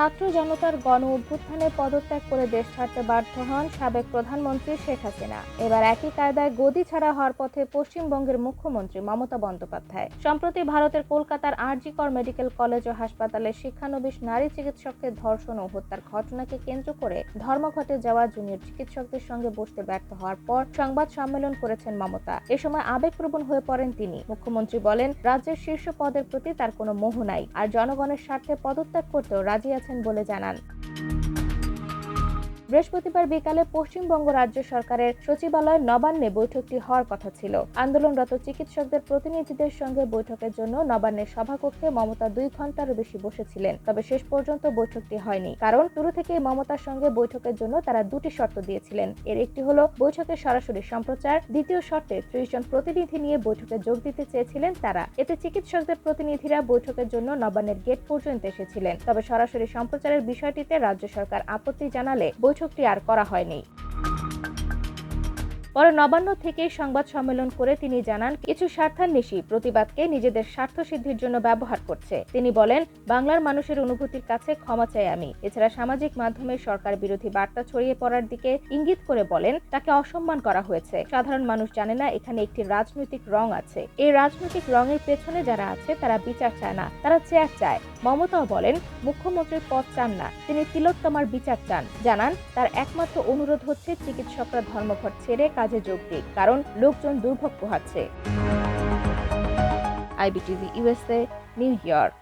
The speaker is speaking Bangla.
ছাত্র জনতার গণ অভ্যুত্থানে পদত্যাগ করে দেশ ছাড়তে বাধ্য হন সাবেক প্রধানমন্ত্রী শেখ হাসিনা। এবার একই কায়দায় গদি ছাড়া হওয়ার পথে পশ্চিমবঙ্গের মুখ্যমন্ত্রী মমতা বন্দ্যোপাধ্যায়। সম্প্রতি ভারতের কলকাতার আরজিকর মেডিকেল কলেজ ও হাসপাতালে শিক্ষানবিশ নারী চিকিৎসককে ধর্ষণ ও হত্যার ঘটনাকে কেন্দ্র করে ধর্মঘটে যাওয়া জুনিয়র চিকিৎসকদের সঙ্গে বসতে ব্যর্থ হওয়ার পর সংবাদ সম্মেলন করেছেন মমতা। এ সময় আবেগপ্রবণ হয়ে পড়েন তিনি। মুখ্যমন্ত্রী বলেন, রাজ্যের শীর্ষ পদের প্রতি তার কোনো মোহ নাই। আর জনগণের স্বার্থে পদত্যাগ করতেও রাজি আছেন বলে জানান। বৃহস্পতিবার বিকালে পশ্চিমবঙ্গ রাজ্য সরকারের সচিবালয় নবান্নে বৈঠকটি হওয়ার কথা ছিল। আন্দোলনরত চিকিৎসকদের প্রতিনিধিদের সঙ্গে বৈঠকের জন্য নবান্নের সভাকক্ষে মমতা দুই ঘন্টারও বেশি বসেছিলেন। তবে শেষ পর্যন্ত বৈঠকটি হয়নি। কারণ শুরু থেকেই মমতার সঙ্গে বৈঠকের জন্য তারা দুটি শর্ত দিয়েছিলেন। এর একটি হলো বৈঠকের সরাসরি সম্প্রচার, দ্বিতীয় শর্তে ত্রিশ জন প্রতিনিধি নিয়ে বৈঠকে যোগ দিতে চেয়েছিলেন তারা। এতে চিকিৎসকদের প্রতিনিধিরা বৈঠকের জন্য নবান্নের গেট পর্যন্ত এসেছিলেন। তবে সরাসরি সম্প্রচারের বিষয়টিতে রাজ্য সরকার আপত্তি জানালে বৈঠকটি আর করা হয়নি। পরে নবান্ন থেকে সংবাদ সম্মেলন করে তিনি জানান, কিছু স্বার্থান্বেষী প্রতিবাদকে নিজেদের স্বার্থ সিদ্ধির জন্য ব্যবহার করছে। তিনি বলেন, বাংলার মানুষের অনুভূতির কাছে ক্ষমা চাই আমি। এছাড়া সামাজিক মাধ্যমে সরকার বিরোধী বার্তা ছড়িয়ে পড়ার দিকে ইঙ্গিত করে বলেন, তাকে অসম্মান করা হয়েছে। সাধারণ মানুষ জানে না, এখানে একটি রাজনৈতিক রং আছে। এই রাজনৈতিক রঙের পেছনে যারা আছে, তারা বিচার চায় না, তারা চেয়ার চায়। মমতাও বলেন, মুখ্যমন্ত্রীর পদ চান না, তিনি তিলোত্তমার বিচার চান। জানান, তার একমাত্র অনুরোধ হচ্ছে, চিকিৎসকরা ধর্মঘট ছেড়ে কাজে যোগ দিক কারণ লোকজন দুর্ভোগ পোহাচ্ছে। IBTV USA New York.